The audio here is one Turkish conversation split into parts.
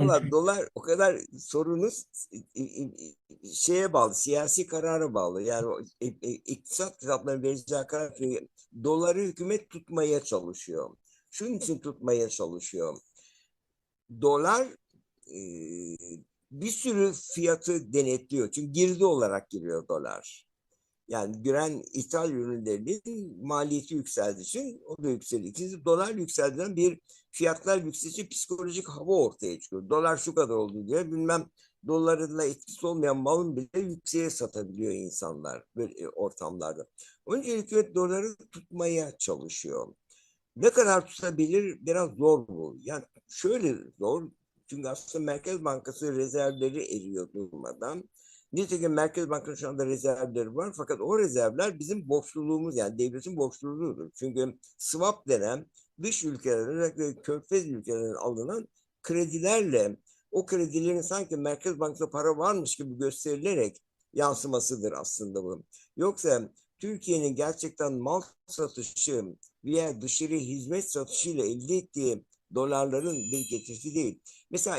Valla dolar o kadar sorunuz şeye bağlı, siyasi karara bağlı. Yani e, e, iktisat kitaplarının vereceği karar doları hükümet tutmaya çalışıyor. Şunun için tutmaya çalışıyor. Dolar e, bir sürü fiyatı denetliyor. Çünkü girdi olarak giriyor dolar. Yani giren ithal ürünlerinin maliyeti yükseldiği için o da yükseliyor. İkincisi dolar yükseldiğinden bir fiyatlar yükselişi psikolojik hava ortaya çıkıyor. Dolar şu kadar oldu diye bilmem dolarla etkisi olmayan malın bile yükseğe satabiliyor insanlar böyle ortamlarda. Onun için hükümet doları tutmaya çalışıyor. Ne kadar tutabilir biraz zor bu. Yani şöyle zor. Çünkü aslında Merkez Bankası rezervleri eriyor durmadan. Nitekim Merkez Bankası şu anda rezervleri var fakat o rezervler bizim borçluluğumuz yani devletin borçluluğudur. Çünkü swap denen dış ülkelerin özellikle körfez ülkelerinin alınan kredilerle o kredilerin sanki Merkez Bankası'nda para varmış gibi gösterilerek yansımasıdır aslında bu. Yoksa Türkiye'nin gerçekten mal satışı veya dışarı hizmet satışıyla elde ettiği dolarların bir getirisi değil. Mesela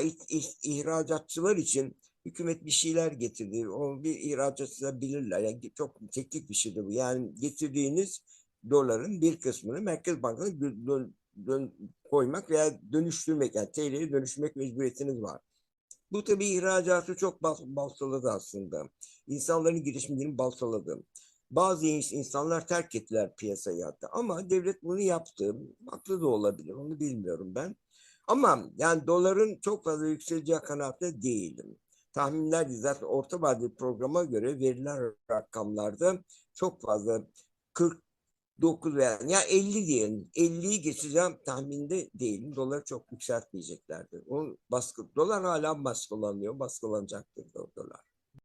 ihracatçılar için hükümet bir şeyler getirdi. Onu bir ihracatçılar bilirler. Yani çok teknik bir şeydir bu. Yani getirdiğiniz doların bir kısmını Merkez Bankası'na dön, dön, koymak veya dönüştürmek yani TL'ye dönüştürmek mecburiyetiniz var. Bu tabii ihracatı çok baltaladı aslında. İnsanların girişimlerini baltaladı. Bazı insanlar terk ettiler piyasayı hatta. Ama devlet bunu yaptı. Haklı da olabilir. Onu bilmiyorum ben. Ama yani doların çok fazla yükseleceği kanaatte değilim. Tahminler zaten orta vadeli programa göre verilen rakamlarda çok fazla 49 veya ya 50 diyelim. 50'yi geçeceğim tahminde değilim. Doları çok yükseltmeyeceklerdir. O baskı, dolar hala baskılanıyor. Baskılanacaktır da.